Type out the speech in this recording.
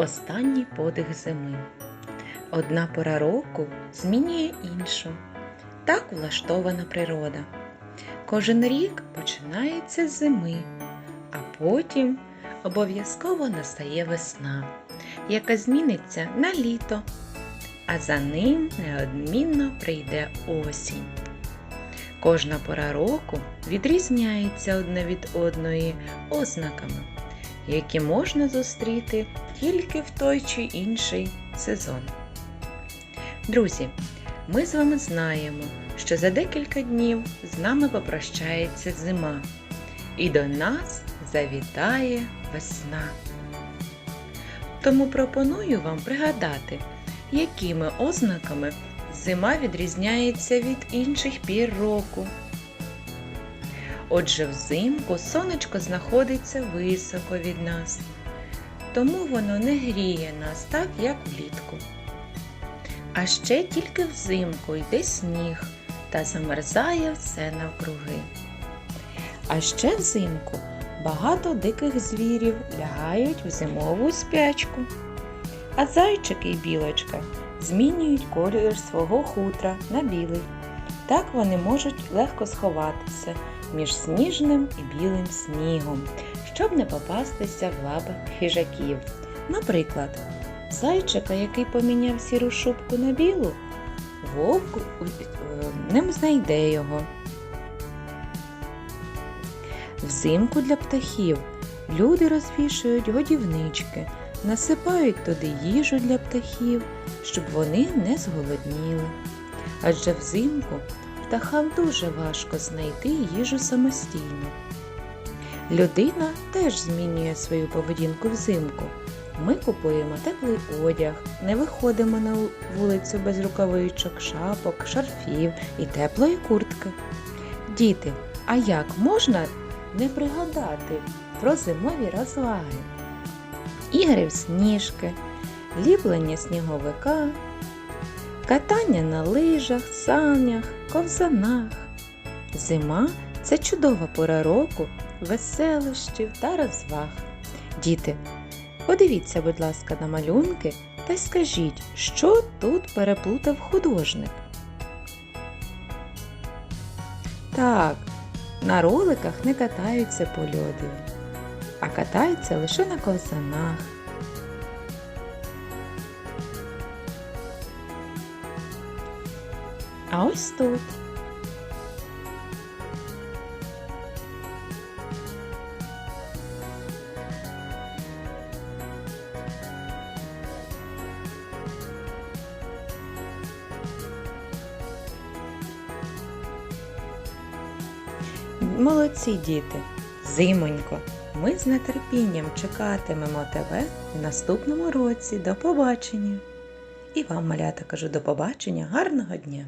останній подих зими. Одна пора року змінює іншу. Так влаштована природа. Кожен рік починається з зими, а потім обов'язково настає весна, яка зміниться на літо, а за ним неодмінно прийде осінь. Кожна пора року відрізняється одна від одної ознаками, які можна зустріти тільки в той чи інший сезон. Друзі, ми з вами знаємо, що за декілька днів з нами попрощається зима, і до нас завітає весна. Тому пропоную вам пригадати, якими ознаками зима відрізняється від інших пір року. Отже, взимку сонечко знаходиться високо від нас, тому воно не гріє нас так, як влітку. А ще тільки взимку йде сніг та замерзає все навкруги. А ще взимку багато диких звірів лягають в зимову спячку. А зайчики і білочка змінюють колір свого хутра на білий. Так вони можуть легко сховатися між сніжним і білим снігом, щоб не попастися в лапах хижаків. Наприклад, зайчика, який поміняв сіру шубку на білу, вовк е, не знайде його. Взимку для птахів люди розвішують годівнички, насипають туди їжу для птахів, щоб вони не зголодніли. Адже взимку птахам дуже важко знайти їжу самостійно. Людина теж змінює свою поведінку взимку. Ми купуємо теплий одяг, не виходимо на вулицю без рукавичок, шапок, шарфів і теплої куртки. Діти, а як можна не пригадати про зимові розваги? Ігри в сніжки, ліплення сніговика, катання на лижах, санях, ковзанах. Зима це чудова пора року, веселощів та розваг. Діти, подивіться, будь ласка, на малюнки та скажіть, що тут переплутав художник. Так, на роликах не катаються по льодові, а катаються лише на ковзанах. А ось тут. Молодці діти, зимонько, ми з нетерпінням чекатимемо тебе в наступному році. До побачення! І вам, малята, кажу до побачення, гарного дня!